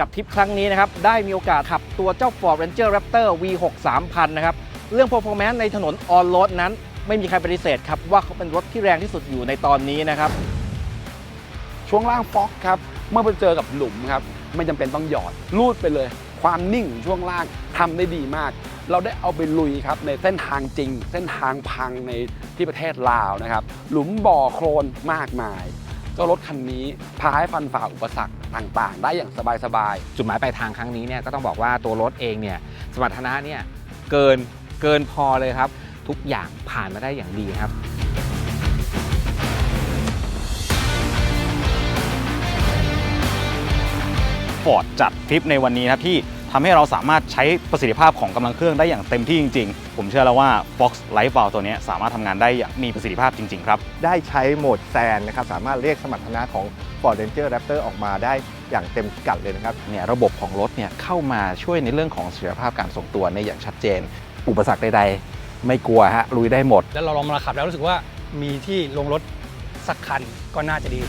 กับทริปครั้งนี้นะครับ ได้มีโอกาสขับตัวเจ้า Ford Ranger Raptor V6 3000 นะครับ เรื่อง performance ในถนนออนโรดนั้น ไม่มีใครปฏิเสธครับ ว่าเขาเป็นรถที่แรงที่สุดอยู่ในตอนนี้นะครับ ช่วงล่างฟ็อกครับ เมื่อไปเจอกับหลุมครับ ไม่จำเป็นต้องหยอดลูดไปเลย ความนิ่งของช่วงล่างทำได้ดีมาก เราได้เอาไปลุยครับในเส้นทางจริง เส้นทางพังในที่ประเทศลาวนะครับ หลุมบ่อโคลนมากมายเจ้ารถคันนี้พาให้ฟันฝ่าอุปสรรค ต่างๆ ได้อย่างสบายๆ จุดหมายปลายทางครั้งนี้เนี่ยก็ต้องบอกว่าตัวรถเองเนี่ยสมรรถนะเนี่ยเกินเกินพอเลยครับ ทุกอย่างผ่านมาได้อย่างดีครับฟอร์ดจัดทริปในวันนี้นะครับที่ ทำให้เราสามารถใช้ประสิทธิภาพของกำลังเครื่องได้อย่างเต็มที่จริง ๆ ผมเชื่อแล้วว่า Fox Life Valve ตัวเนี้ยสามารถทำงานได้อย่างมีประสิทธิภาพจริง ๆ ครับ ได้ใช้โหมดแซนนะครับ สามารถเรียกสมรรถนะของ Ford Ranger Raptor ออกมาได้อย่างเต็มพิกัดเลยนะครับ เนี่ยระบบของรถเนี่ยเข้ามาช่วยในเรื่องของเสถียรภาพการทรงตัวในอย่างชัดเจน อุปสรรคใดๆ ไม่กลัวฮะลุยได้หมด แล้วเราลองมาขับแล้วรู้สึกว่ามีที่ลงรถสักคันก็น่าจะดี